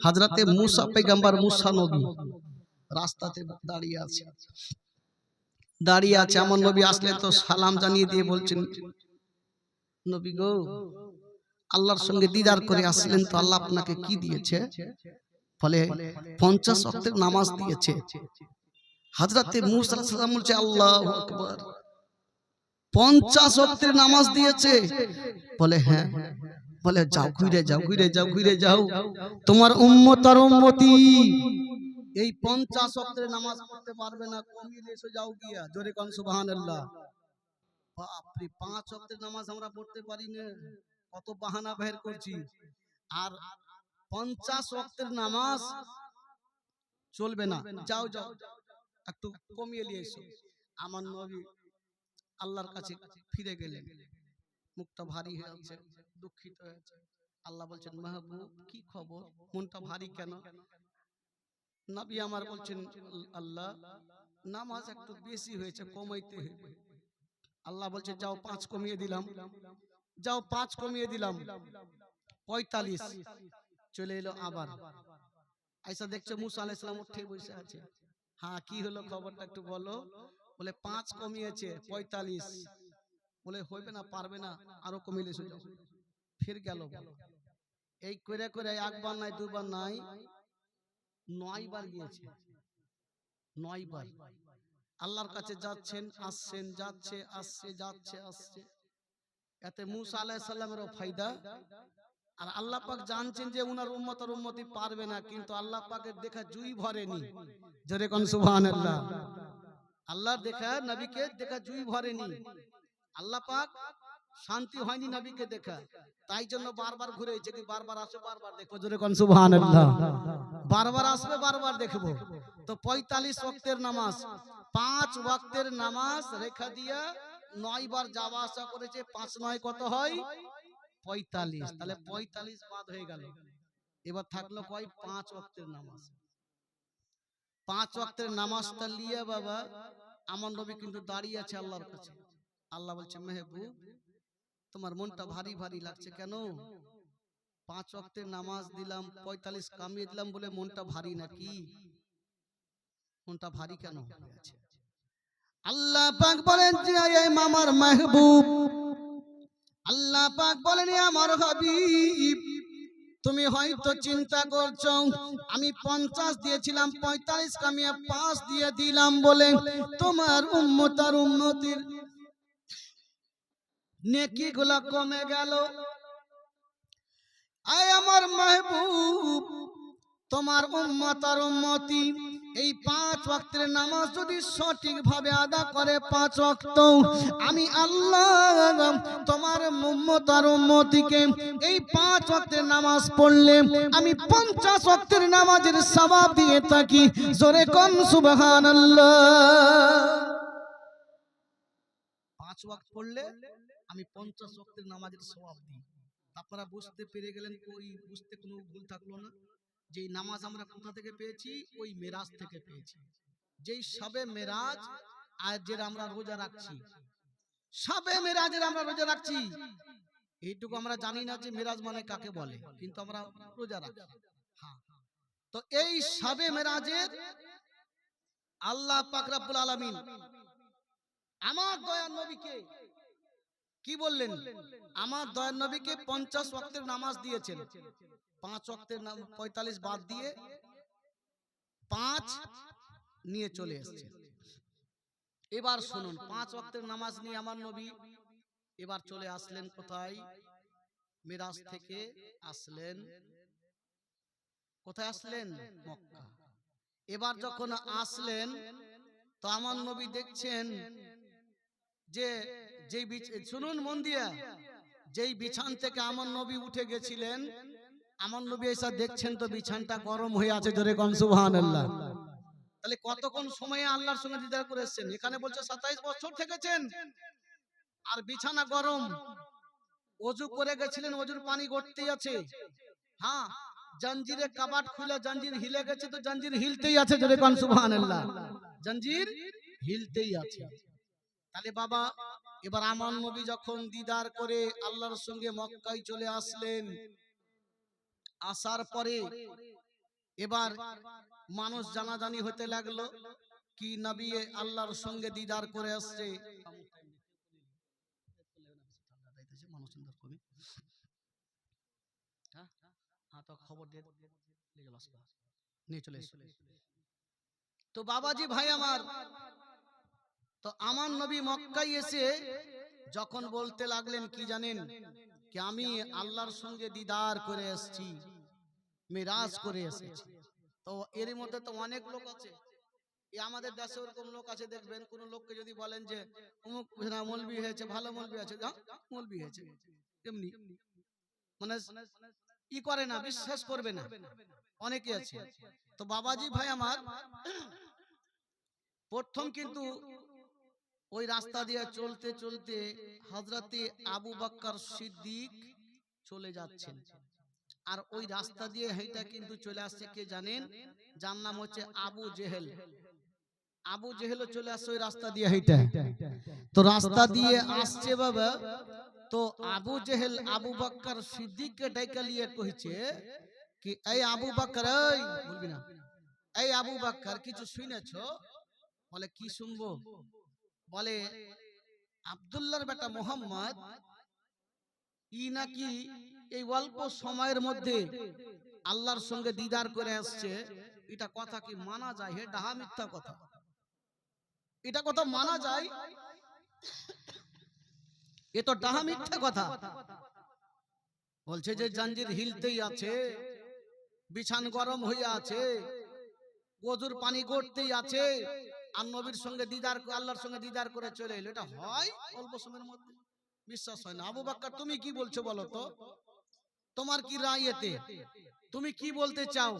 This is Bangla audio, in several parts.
হাজরাতে মুসা পেগাম্বার মুসা নবী রাস্তাতে দাঁড়িয়ে আছে। দাঁড়িয়ে আছে আমার নবী আসলে তো সালাম জানিয়ে দিয়ে বলছেন নবী গো আল্লাহর সঙ্গে দিদার করে আসলেন তো আল্লাহ আপনাকে কি দিয়েছে? ফলে পঞ্চাশ অক্টের নামাজ দিয়েছে। হাজরাতে মুসা সাল্লাম বলছে আল্লাহ আকবার। পঞ্চাশ অক্টের নামাজ দিয়েছে। বলে হ্যাঁ। বলে যাও ঘুরে যাও ঘুরে যাও ঘুরে যাও তোমার উম্মত। আর উম্মতি। এই পঞ্চাশ অক্টের নামাজ পড়তে পারবে না কমিয়ে এসে যাও গিয়া জোরে কন সুবহানাল্লাহ। বাপরে পাঁচ অক্টের নামাজ আমরা পড়তে পারি না। কত বাহানা বের করছি। আর পঞ্চাশ অক্টের নামাজ চলবে না। যাও যাও একটু কমিয়ে নিয়ে এসো। আমার নবী আল্লাহর কাছে ফিরে গেলেন। মুখটা ভারী হয়ে আছে দুঃখিত হয়েছে। আল্লাহ বলছেন মাহবুব কি খবর? মনটা ভারী কেন? নবী আমার বলছেন আল্লাহ নামাজ একটু বেশি হয়েছে কমাইতে হবে আল্লাহ বলছে যাও পাঁচ কমিয়ে দিলাম। যাও পাঁচ কমিয়ে দিলাম। পঁয়তাল্লিশ। চলে এলো আবার। আইসা দেখছে মুসা আলাইসালাম উঠে বসে আছে। হ্যাঁ কি হলো খবরটা একটু বলো। বলে পাঁচ কমিয়েছে পঁয়তাল্লিশ। বলে হইবে না পারবে না আরও কমিয়ে এসে যাও। ফির গেল। এই করে করে একবার নাই দুবার নাই নয় বার গিয়েছে। নয় বার আল্লাহর কাছে যাচ্ছেন আসছেন যাচ্ছে আসছে যাচ্ছে আসছে। এতে মুসা আলাইহিস সালামেরও ফায়দা। আর আল্লাহ পাক জানছেন যে উনার উম্মত আর উম্মতি পারবে না কিন্তু আল্লাহ পাকের দেখা জুই ভরেনি। জোরে কোন সুবহানাল্লাহ। আল্লাহর দেখা নবীকে দেখা জুই ভরেনি। আল্লাহ পাক শান্তি হয়নি নবীকে দেখা। তাই জন্য বারবার ঘুরে কি বারবার আসে, বারবার দেখব জোরে কোন, সুবহানাল্লাহ। বারবার আসবে, বারবার দেখব। তো পঁয়তাল্লিশ ওয়াক্তের নামাজ, পাঁচ ওয়াক্তের নামাজ রেখা দিয়া নয় বার যাওয়া আসা করেছে, পাঁচ নয় কত হয়? পঁয়তাল্লিশ। তাহলে পঁয়তাল্লিশ বাদ হয়ে গেল। এবার থাকল কয়? পাঁচ ওয়াক্তের নামাজ। পাঁচ ওয়াক্তের নামাজটা লিয়ে বাবা, আমার নবী কিন্তু দাঁড়িয়ে আছে আল্লাহর কাছে। আল্লাহ বলছে, মেহবুব তোমার মনটা ভারী ভারী লাগছে কেন? পাঁচ ওয়াক্তের নামাজ দিলাম পঁয়তাল্লিশ কামিয়ে দিলাম বলে মনটা ভারী নাকি? মনটা ভারী কেন হয়ে আছে আল্লাহ পাক বলেন যে মামার মাহবুব। আল্লাহ পাক বলেন আমার হাবিব তুমি হয়তো চিন্তা করছ আমি পঞ্চাশ দিয়েছিলাম পঁয়তাল্লিশ কামিয়ে পাঁচ দিয়ে দিলাম বলে তোমার উম্মত আর উন্নতির নেকি গুলা কমে গেল। আয় আমার মাহবুব, তোমার উম্মত আর উম্মতি, এই পাঁচ ওয়াক্তের নামাজ যদি সঠিক ভাবে আদা করে পাঁচ ওয়াক্ত, আমি আল্লাহ তোমার উম্মত আর উম্মতিকে এই পাঁচ ওয়াক্তের নামাজ পড়লে আমি পঞ্চাশ ওয়াক্তের নামাজের সওয়াব দিয়ে থাকি। জোরে কম সুবহানাল্লাহ। পাঁচ ওয়াক্ত পড়লে আমি পঞ্চাশ ওয়াক্তের নামাজের সওয়াব দিই। আপনারা বুঝতে পেরে গেলেন ওই বুঝতে কোনো ভুল থাকল না। যে নামাজ আমরা কোথা থেকে পেয়েছি? ওই মেরাজ থেকে পেয়েছি। যেই সবে মেরাজ আজের আমরা রোজা রাখছি। সবে মেরাজের আমরা রোজা রাখছি। এইটুকু আমরা জানি না যে মেরাজ মানে কাকে বলে, কিন্তু আমরা রোজা রাখি হ্যাঁ। তো এই সবে মেরাজের আল্লাহ পাক রব্বুল আলামিন আমার দয়ার নবীকে কি বললেন? আমার দয়ার নবীকে পঞ্চাশ ওয়াক্তের নামাজ দিয়েছেন। পাঁচ ওয়াক্তের পঁয়তাল্লিশ বাদ দিয়ে পাঁচ নিয়ে চলে এসছে এবার শুনুন, পাঁচ ওয়াক্তের নামাজ নিয়ে আমার নবী এবার চলে আসলেন কোথায়? মিরাজ থেকে আসলেন। কোথায় আসলেন? মক্কা। এবার যখন আসলেন, তো আমার নবী দেখছেন যে যেই শুনুন মন দিয়া যেই বিছান থেকে আমার নবী উঠে গেছিলেন আমার নবী এসে দেখছেন তো বিছানটা গরম হয়ে আছে জোরে কম তাহলে কতক্ষণ সময়ে আল্লাহর সঙ্গে দিদার করে এসেছেন এখানে বলছে সাতাইশ বছর থেকেছেন। আর বিছানা গরম। অজু করে গেছিলেন অজুর পানি গড়তেই আছে। হ্যাঁ জঞ্জিরে কাবাট খুলে জঞ্জির হিলে গেছে তো জঞ্জির হিলতেই আছে জোরে কন সুবহানাল্লাহ। জঞ্জির হিলতেই আছে। তাহলে বাবা এবার আমার নবী যখন দিদার করে আল্লাহর সঙ্গে মক্কায় চলে আসলেন, আসার পরে এবার মানুষ জানাজানি হতে লাগল কি নবী আল্লাহর সঙ্গে দিদার করে আসছে। হ্যাঁ? হ্যাঁ। তো বাবাজি ভাই আমার তো আমার নবী মক্কায় এসে যখন বলতে লাগলেন, কি জানেন? কি আমি আল্লাহর সঙ্গে দিদার করে এসেছি, মিরাজ করে এসেছি। তো এর মধ্যে তো অনেক লোক আছে। আমাদের দেশে ওরকম লোক আছে, দেখবেন কোন লোককে যদি বলেন যে, অমুক মলবি হয়েছে, ভালো মলবি আছে মলবি হয়েছে। এমনি। মানে ই করে না, বিশ্বাস করবে না। অনেকে আছে। তো বাবাজি ভাই আমার, প্রথম কিন্তু ওই রাস্তা দিয়ে চলতে চলতে হজরতে আবু বাক্কার সিদ্দিক চলে যাচ্ছেন। আর ওই রাস্তা দিয়ে হেঁটা কিন্তু চলে আসছে কে জানেন? যার নাম হচ্ছে আবু জেহেল। আবু জেহেলও চলে আসছে ওই রাস্তা দিয়ে হেঁটে। তো রাস্তা দিয়ে আসছে বাবা। তো আবু জেহেল আবু বাক্কার সিদ্দিককে ডাইকা লিয়ে কইছে কি এই আবু বাক্কার এই বলবি না। এই আবু বাক্কার কিছু শুনেছো? বলে কি শুনব? বলে, আব্দুল্লাহর বেটা মোহাম্মদ, ই নাকি এই অল্প সময়ের মধ্যে আল্লাহর সঙ্গে দিদার করে আসছে। এটা কথা কি মানা যায়? হে ডাহা মিথ্যা কথা। এটা কথা মানা যায়? এ তো ডাহা মিথ্যা কথা। বলছে যে জাঞ্জির হিলতেই আছে, বিছান গরম হয়ে আছে, গজুর পানি গড়তেই আছে আর নবীর সঙ্গে দিদার আল্লাহর সঙ্গে দিদার করে চলে এলো। এটা হয় অল্প সময়ের মধ্যে? বিশ্বাস হয় না। আবু বাক্কা তুমি কি বলছো বলো তো? তোমার কি রায় এতে? তুমি কি বলতে চাও?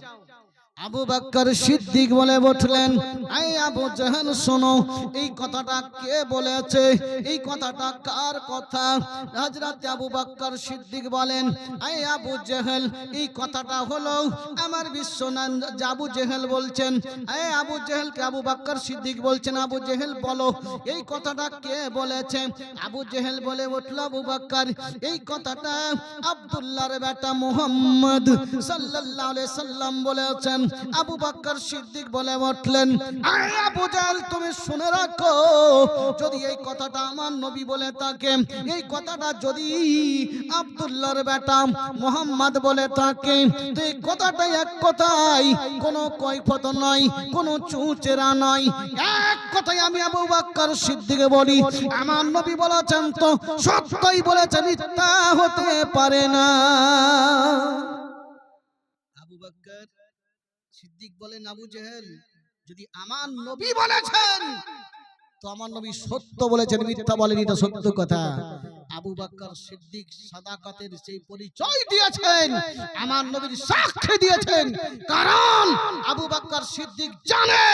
আবু বাক্কার সিদ্দিক বলে উঠলেন আই আবু জাহান শোনো, এই কথাটা কে বলেছে? এই কথাটা কার কথা? হযরত আবু বাক্কার সিদ্দিক বলেন আই আবু জেহেল, এই কথাটা হলো আমার বিশ্বনাথ আবু জেহেল বলছেন। এই আবু জেহেলকে আবু বাক্কার সিদ্দিক বলছেন, আবু জেহেল, বলো, এই কথাটা কে বলেছে? আবু জেহেল বলে উঠল, আবু বাক্কার এই কথাটা আব্দুল্লাহর বেটা মুহাম্মদ সাল্লাল্লাহু আলাইহি সাল্লাম বলেছেন। আবু বাক্কার সিদ্দিক বলে উঠলেন আবু তুমি শুনে রাখো, যদি এই কথাটা আমার নবী বলে থাকে, এই কথাটা যদি আব্দুল্লাহর বেটা মুহাম্মদ বলে থাকে, তো এই কথাটাই এক কথাই কোনো কৈফত নয় কোনো চুচেরা নয় এক কথাই আমি আবু বাক্কার সিদ্দিকে বলি, আমার নবী বলেছেন তো, সত্যই বলেছেন, মিথ্যা হতে পারে না। সিদ্দিক বলেন আবু জেহেল, যদি আমার নবী বলেছেন, তো আমার নবী সত্য বলেছেন, মিথ্যা বলেন, এটা সত্য কথা। আবু বাক্কার সিদ্দিক সাদাকাতের সেই পরিচয় দিয়েছেন, আমার নবীর সাক্ষী দিয়েছেন, কারণ আবু বাক্কার সিদ্দিক জানে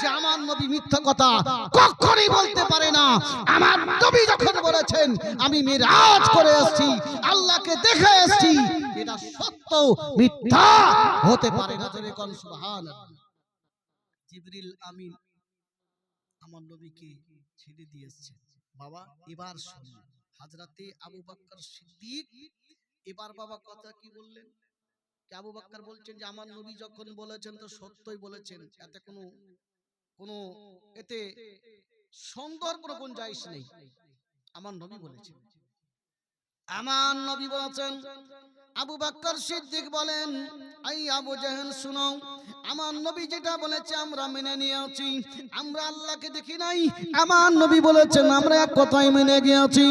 যে আমার নবী মিথ্যা কথা কখনই বলতে পারে না। আমার নবী যখন বলেছেন, আমি মিরাজ করে এসেছি, আল্লাহকে দেখে এসেছি এটা সত্য মিথ্যা হতে পারে না জোরে কোন সুবহানাল্লাহ। জিবরিল আমিন আমার নবীকে ছেড়ে দিয়ে এসেছে বাবা এবার শুনুন হাজরাতে আবু সিদ্দিক এবার বাবা কথা কি বললেন? আবু বাক্কার বলছেন যে আমার নবী যখন বলেছেন তো সত্যই বলেছেন। এতে কোনো কোনো এতে সুন্দর কোনো গুঞ্জাইশ নেই। আমার নবী বলেছেন। আমার নবী বলেছেন, আবু বাক্কর সিদ্দিক বলেন এই আবু জাহেল, শুনো, আমার নবী যেটা বলেছে আমরা মেনে নিয়েছি, আমরা আল্লাহকে দেখি নাই। আমার নবী বলেছেন, আমরা এক কথাই মেনে গিয়েছি,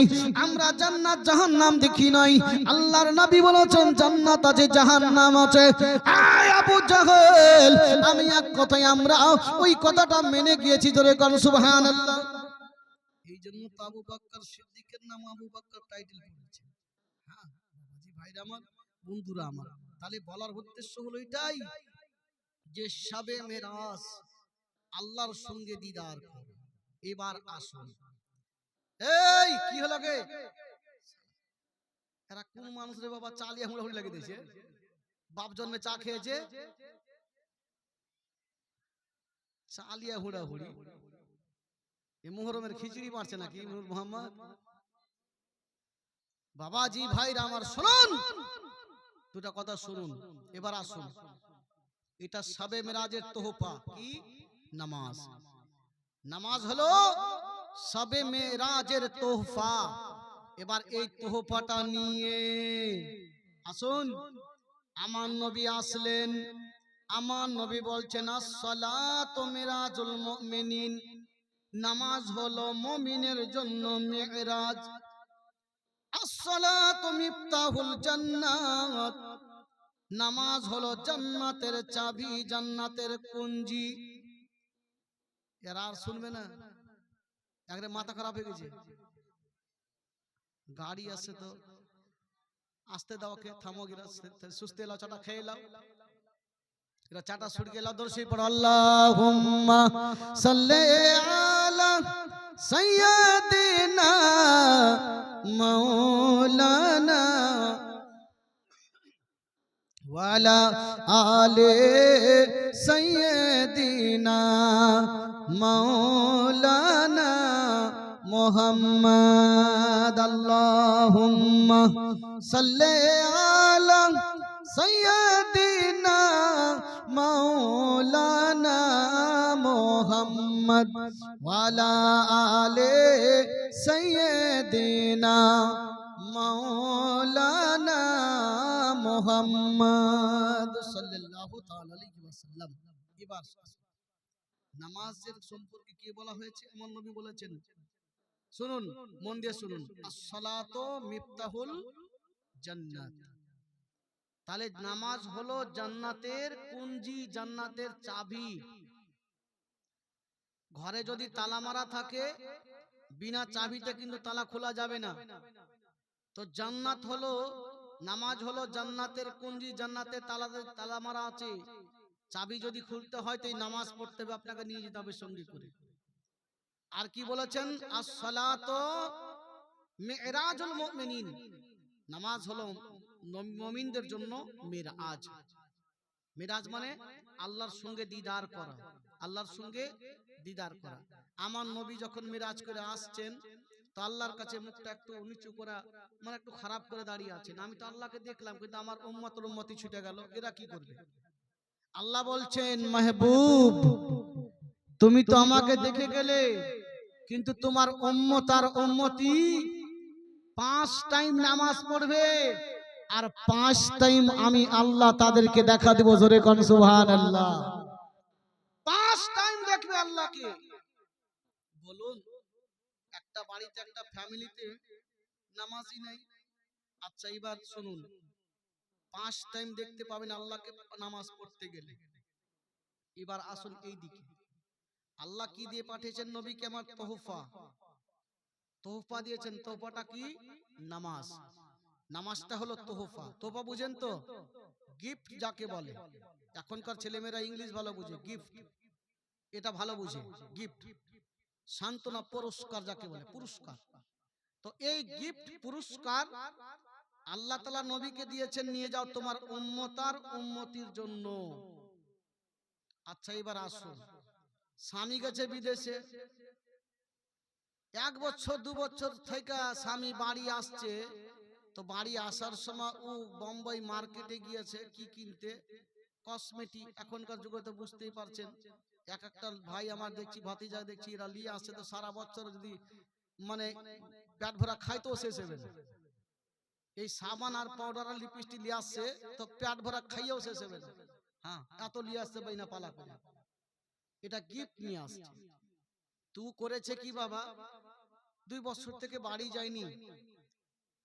আমরা জান্নাত, জাহান্নাম দেখি নাই। আল্লাহর নবী বলেছেন, জান্নাত আছে, জাহান্নাম আছে। আয় আবু জাহেল, আমি এক কথাই আমরা ওই কথাটা মেনে গিয়েছি ধরে কোন, সুবহানাল্লাহ। এই জন্য তো আবু বাক্কর সিদ্দিকের নাম আবু বাক্কর টাইটেল ভাইরা আমার, বন্ধুরা আমার। তাহলে বলার উদ্দেশ্য হলো এটাই যে সবে মেরাজ আল্লাহর সঙ্গে দিদার করো। এবার আসুন। এই, কি হলো গে এরা কোন মানুষ রে বাবা? চালিয়ে হুড়াহুড়ি লাগিয়ে দিয়েছে। বাপ জন্মে চা খেয়েছে। চালিয়া হুড়াহুড়ি। এ মোহরমের খিচুড়ি মারছে নাকি মোহাম্মদ? বাবাজি ভাইরা আমার শুনুন। দুটা কথা শুনুন। এবার আসুন। এটা সবে মেরাজের তোহফা। কি? নামাজ। নামাজ। হলো সবে মেরাজের তোহফা। এবার এই তোহফাটা নিয়ে আসুন। আমার নবী আসলেন। আমার নবী বলছেন আসসালাতু মিরাজুল মুমিনিন। নামাজ হলো মুমিনের জন্য মেরাজ। নামাজ হলো জান্নাতের চাবি, জান্নাতের কুঞ্জি। এরা আর শুনবে না। একরে মাথা খারাপ হয়ে গেছে। গাড়ি আছে তো। আসতে দাও কে থামো গিরা সুস্থ এলাও চাটা খেয়ে এলাও এরা চাটা ছুটকে এলাও দর্শি পড়ো। আল্লাহুম্মা সাল্লি আলা সাইয়্যিদিনা মাওলানা ওয়ালা আলে সাইয়্যিদিনা মাওলানা মুহাম্মদ আল্লাহুম্মা সাল্লি আলা সাইয়্যিদিনা মাওলানা মুহাম্মদ ওয়ালা আলে সাইয়্যিদিনা মাওলানা মুহাম্মদ সাল্লাল্লাহু তাআলা আলাইহি ওয়াসাল্লাম এবার নামাজের সম্পর্কে কি বলা হয়েছে? আমার নবী বলেছেন। শুনুন, মন দিয়ে শুনুন। আসসালাতু মিফতাহুল জান্নাত। তাহলে নামাজ হলো জান্নাতের কুঞ্জি জান্নাতের চাবি। ঘরে যদি তালা মারা থাকে বিনা চাবিতে কিন্তু তালা খোলা যাবে না। তো জান্নাত হলো নামাজ হলো জান্নাতের কুঞ্জি জান্নাতের তালা তালা মারা আছে। চাবি যদি খুলতে হয় তো এই নামাজ পড়তে হবে আপনাকে নিয়ে যেতে হবে সঙ্গে করে। আর কি বলেছেন? আসসালাতু মিরাজুল মুমিনিন। নামাজ হলো মুমিনদের জন্য মিরাজ। মিরাজ মানে আল্লাহর সঙ্গে দিদার করা। আল্লাহর সঙ্গে দিদার করা। আমার নবী যখন মিরাজ করে আসছেন, তো আল্লাহর কাছে মুখটা একটু নিচু করা মানে একটু খারাপ করে দাঁড়িয়ে আছেন। আমি তো আল্লাহকে দেখলাম, কিন্তু আমার উম্মতের উম্মতি ছুটে গেল। এরা কি করবে? আল্লাহ বলছেন, মাহবুব, তুমি তো আমাকে দেখে গেলে, কিন্তু তোমার উম্মত আর উম্মতি পাঁচ টাইম নামাজ পড়বে। আর পাঁচ টাইম আমি আল্লাহ তাদেরকে দেখা দেব, জোরে কোন সুবহানাল্লাহ। পাঁচ টাইম দেখবে আল্লাহকে। বলুন, একটা বাড়িতে, একটা ফ্যামিলিতে নামাজই নাই। আচ্ছা এবার শুনুন। পাঁচ টাইম দেখতে পাবেন আল্লাহকে নামাজ পড়তে গেলে। এবার আসুন এই দিকে আল্লাহ কি দিয়ে পাঠিয়েছেন নবীকে আমার তোহফা? তোহফা দিয়েছেন, তোহফাটা কি? নামাজ। নামাজটা হলো তোহফা। তোহফা। বুঝেন তো? গিফট যাকে বলে। এখনকার ছেলেমেয়েরা ইংলিশ ভালো বুঝে। গিফট এটা ভালো বুঝে। গিফট সান্ত্বনা পুরস্কার যাকে বলে। পুরস্কার। তো এই গিফট পুরস্কার আল্লাহ তালা নবীকে দিয়েছেন নিয়ে যাও তোমার উম্মতার উম্মতির জন্য। আচ্ছা এবার আসুন। স্বামী গেছে বিদেশে। এক বছর দু বছর থেকে স্বামী বাড়ি আসছে। তো বাড়ি আসার সময় ও বোম্বাই মার্কেটে গিয়েছে কি কিনতে? কসমেটিক, এখনকার যুগে তো বুঝতেই পারছেন। এক একটা ভাই আমার দেখছি, ভাতিজা দেখছি, এরা নিয়ে আসছে তো সারা বছর যদি মানে পেট ভরা খাইতেও শেষ হবে এই সাবান আর পাউডার আর লিপস্টিক নিয়ে আসছে তো পেট ভরা খাইয়েও শেষ হবে না। হ্যাঁ এত নিয়ে আসছে বাইনা পালা করে। এটা গিফট নিয়ে আসছে। তু করেছে কি বাবা? দুই বছর থেকে বাড়ি যায়নি।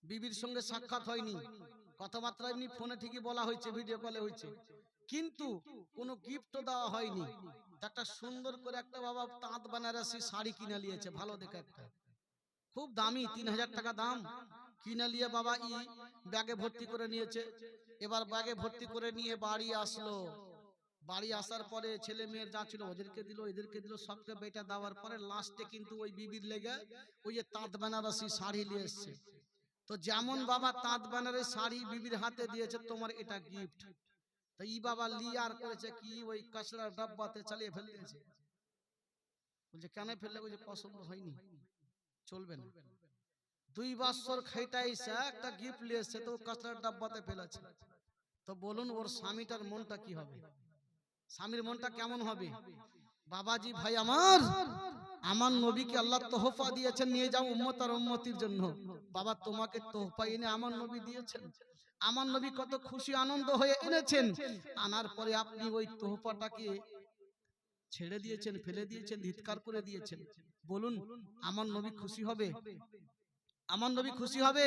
বিবির সঙ্গে সাক্ষাৎ হয়নি। কথাবার্তা এমনি ফোনে ঠিকই বলা হয়েছে ভিডিও কলে হয়েছে কিন্তু কোনো গিফট দেওয়া হয়নি। একটা সুন্দর করে একটা বাবা তাঁত বানারসি শাড়ি কিনে নিয়েছে ভালো দেখে একটা। খুব দামি তিন হাজার টাকা দাম। কিনে নিয়ে বাবা ই ব্যাগে ভর্তি করে নিয়েছে। এবার ব্যাগে ভর্তি করে নিয়ে বাড়ি আসলো। বাড়ি আসার পরে ছেলে মেয়ের যা ছিল ওদেরকে দিল এদেরকে দিল সবকে বেটা দেওয়ার পরে লাস্টে কিন্তু ওই বিবির লেগে ওই যে তাঁত বেনারসি শাড়ি নিয়ে এসছে তো যেমন বাবা তাঁত বেনারসি শাড়ি বিবির হাতে দিয়েছে তোমার এটা গিফট তো ই বাবা লিয়ার করেছে কি? ওই কাঁচড়ার ডাব্বাতে চালিয়ে ফেলে দিয়েছে বলছে কেন ফেললে? বলছে পছন্দ হয়নি। চলবে না। দুই বছর খাইটাইছে একটা গিফট নিয়ে এসছে তো কাঁচড়ার ডাব্বাতে ফেলেছে। তো বলুন ওর স্বামীটার মনটা কি হবে? স্বামীর মনটা কেমন হবে? বাবাজি, ভাই আমার আমার নবীকে আল্লাহ তোহফা দিয়েছেন, নিয়ে যাও উম্মত আর উম্মতির জন্য। বাবা, তোমাকে তোহফা এনে আমার নবী দিয়েছেন। আমার নবী কত খুশি, আনন্দ হয়ে এনেছেন। আনার পরে আপনি ওই তোহফাটাকে ছেড়ে দিয়েছেন, ফেলে দিয়েছেন, ধিৎকার করে দিয়েছেন। বলুন, আমার নবী খুশি হবে? আমার নবী খুশি হবে?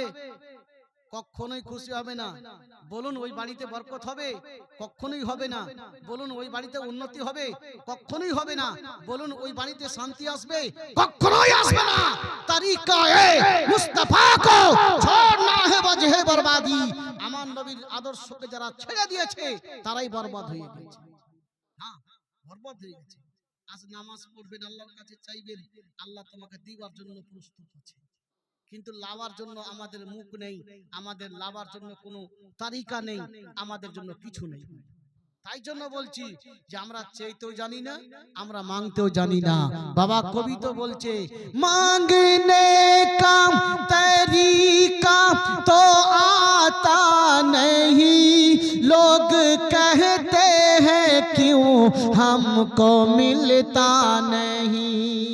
কখনোই খুশি হবে না। বলুন ওই বাড়িতে বরকত হবে? কখনোই হবে না। বলুন ওই বাড়িতে উন্নতি হবে? কখনোই হবে না। বলুন ওই বাড়িতে শান্তি আসবে? কখনোই আসবে না। তারিকা এ মুস্তাফা কো ছাড় না হে বজহে বরবাদি। আমার নবীর আদর্শকে যারা ছেড়ে দিয়েছে তারাই বরবাদ হয়ে গেছে। হ্যাঁ বরবাদ হয়ে গেছে। আজ নামাজ পড়বেন আল্লাহর কাছে চাইবেন। আল্লাহ তোমাকে দিবার জন্য প্রস্তুত আছে। কিন্তু লাভার জন্য আমাদের মুখ নেই আমাদের লাভার জন্য কোনো তারিকা নেই আমাদের জন্য কিছু নেই তাই জন্য বলছি যে আমরা চাইতেও জানি না আমরা মাংতেও জানি না বাবা কবি তো বলছে মাংনে का तरीका तो आता नहीं लोग कहते हैं क्यों हमको मिलता नहीं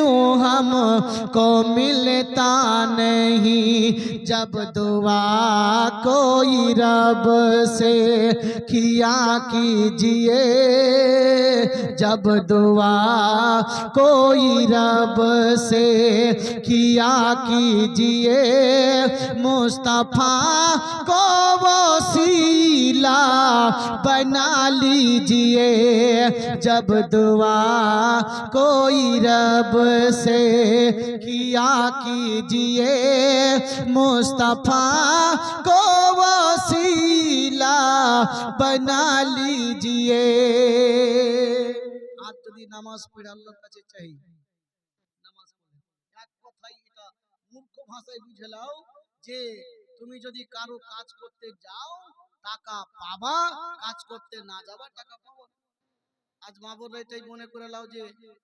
क्यों हम को मिलता नहीं। जब दुआ कोई रब से किया कीजिए, जब दुआ कोई रब से किया कीजिए, मुस्तफ़ा को वो वसीला बना लीजिए। जब दुआ कोई रब से किया कीजिए मुस्तफा को वसीला बना लीजिए আজ যদি নামাজ পড়ে আল্লাহর কাছে চাই নামাজ পড়ে এক কথাই এটা মূর্খ ভাষায় বুঝে নাও যে তুমি যদি কারো কাজ করতে যাও টাকা পাবা কাজ করতে না যাবা টাকা পাবা আজ মা বোন এটাই মনে করে লাও যে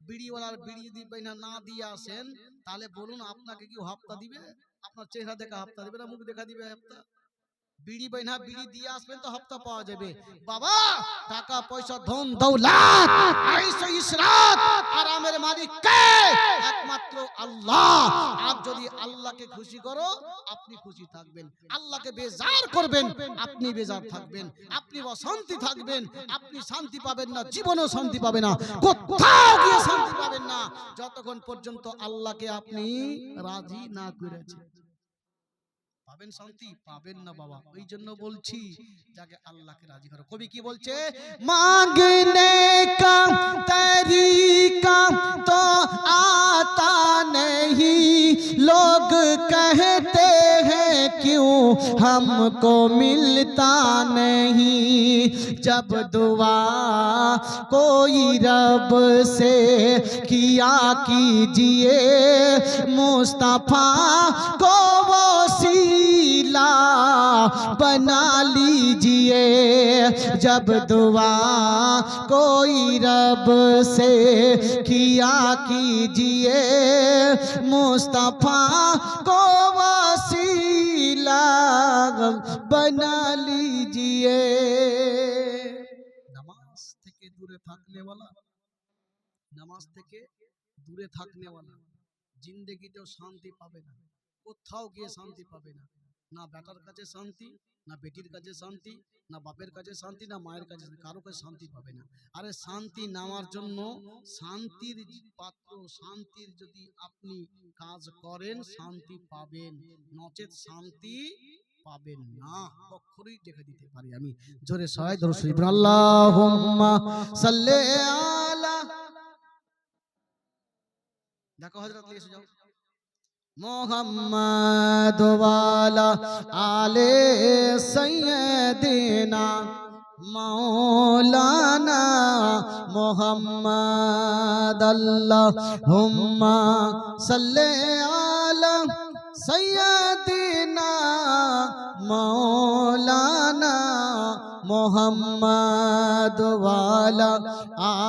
বিড়িওয়ালার বিড়ি দিবে না না দিয়ে আসেন, তাহলে বলুন আপনাকে কি হপ্তা দিবে? আপনার চেহারা দেখা হাফতা দিবে না, মুখ দেখা দিবে হাপ্তা? বিড়ি বাইনা বিড়ি দিয়ে আসবেন তো হাপ্তা পাওয়া যাবে। বাবা টাকা পয়সা ধন দৌলত আইসো ইসরাত আরামের মালিক কে? একমাত্র আল্লাহ। আজ যদি আল্লাহকে খুশি করো আপনি খুশি থাকবেন। আল্লাহকে বেজার করবেন আপনি বেজার থাকবেন। আপনি অশান্তি থাকবেন আপনি শান্তি পাবেন না জীবনেও শান্তি পাবেন না কোথাও গিয়ে শান্তি পাবেন না। যতক্ষণ পর্যন্ত আল্লাহকে আপনি রাজি না করেছেন। পাবেন শান্তি পাবেন না বাবা ওই জন্য বলছি যাকে আল্লাহকে রাজি করো কবি কি বলছে মাগনে কা তরিকা তো আতা নেহি লোগ कहते हैं क्यों हमको মিলতা নেহি जब दुआ कोई रब से किया कीजिए मुस्तफ़ा को बना लीजिए जब दुआ कोई रब से किया कीजिए मुस्तफा को वसीला बना लीजिए নামাজ থেকে দূরে থাকনে वाला নামাজ থেকে দূরে থাকনে वाला জিন্দেগিতেও শান্তি পাবে না কোথাও গিয়ে শান্তি পাবে না না বেটার কাছে শান্তি, না বেটির কাছে শান্তি, না বাপের কাছে শান্তি, না মায়ের কাছে কারও কাছে শান্তি পাবে না। আরে শান্তি নেওয়ার জন্য শান্তির পাত্র, শান্তির যদি আপনি কাজ করেন, শান্তি পাবেন। নচেত শান্তি পাবেন না। কখনোই দেখে দিতে পারি আমি। জোরে সবাই ধরো, শরীফ আল্লাহুম্মা দেখো হযরত এসে যাও। মোহাম্মদ ওয়ালা আলে সৈয়দিনা মৌলানা মোহাম্মদ আল্লাহ হুম্মা সাল্লে আলা সৈয়দিনা মৌলানা মোহাম্মদ ওয়ালা আল